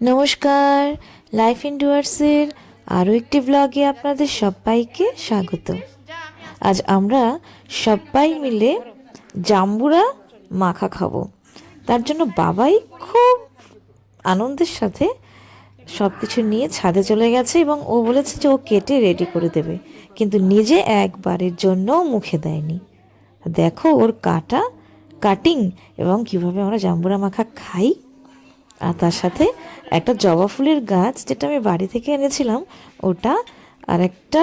নমস্কার লাইফ ইন্ডুয়ার্সের আরও একটি ব্লগে আপনাদের সবাইকে স্বাগত। আজ আমরা সবাই মিলে জাম্বুরা মাখা খাব। তার জন্য বাবাই খুব আনন্দের সাথে সব কিছু নিয়ে ছাদে চলে গেছে এবং ও বলেছে যে ও কেটে রেডি করে দেবে। কিন্তু নিজে একবারের জন্যও মুখে দেয়নি। দেখো ওর কাটা কাটিং এবং কীভাবে আমরা জাম্বুরা মাখা খাই। আর তার সাথে একটা জবা ফুলের গাছ যেটা আমি বাড়ি থেকে এনেছিলাম, ওটা আর একটা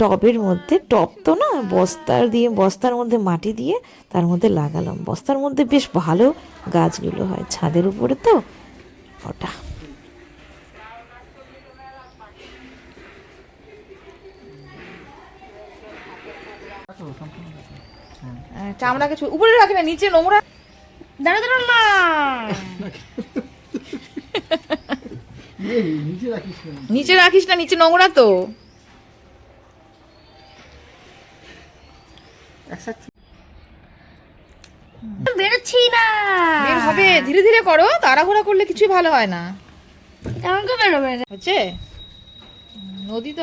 টবের মধ্যে, টব তো না, বস্তার দিয়ে, বস্তার মধ্যে মাটি দিয়ে তার মধ্যে লাগালাম। বস্তার মধ্যে বেশ ভালো গাছগুলো হয়, ছাদের উপরে তো ওটা। চামড়া কিছু উপরে রাখি না, নিচে নোংরা দাঁড়া দাঁড়া না নিচে রাখিস না নিচে নোংরা তো। বেরোচ্ছি না। বের হবে ধীরে ধীরে করো তাড়াহুড়া করলে কিছুই ভালো হয় না। আমাকে বেরোবে? হচ্ছে? নদী তো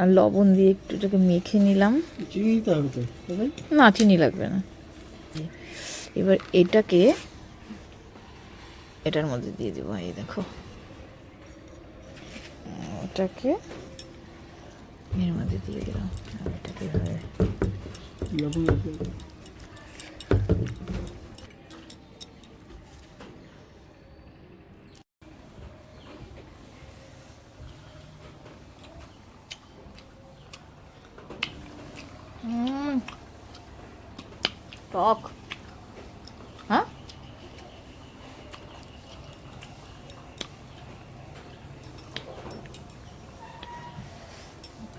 আর লবণ দিয়ে একটু এটাকে মেখে নিলাম। না? চিনি লাগবে না। এবার এটাকে এটার মধ্যে দিয়ে দেবো এই দেখো। এটাকে এর মধ্যে দিয়ে দিলাম। এটাকে এভাবে টক হ্যাঁ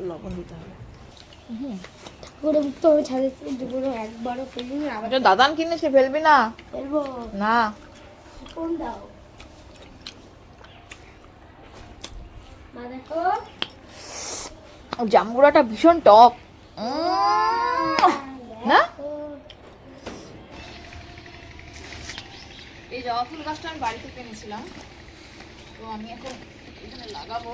লবণ দিতে হবে। তো আমি ছাদে দুপুরে একবারও ফেলিনি আবার দাদান কিনে সে ফেলবি না। ফেলব। না। কোন দাও। মা দেখো। জামগুড়াটা ভীষণ টক। এই জবা ফুল গাছটা আমি বাড়ি থেকে এনেছিলাম। তো আমি এখন এখানে লাগাবো।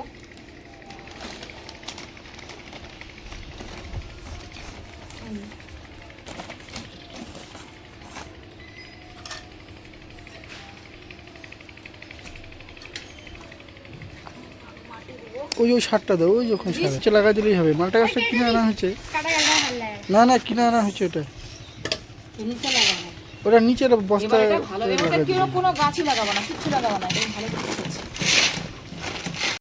ওই ওই সারটা দাও ওই যখন সার। হচ্ছে লাগা দিলেই হবে। মালটা গাছটা কিনে আনা হয়েছে? না না কিনে আনা হয়েছে ওটা। ওটা নিচের বস্তা এবার এটা ভালো এটা কেউ কোনো গাছই লাগাবো না, কিচ্ছু লাগাবো না ভালো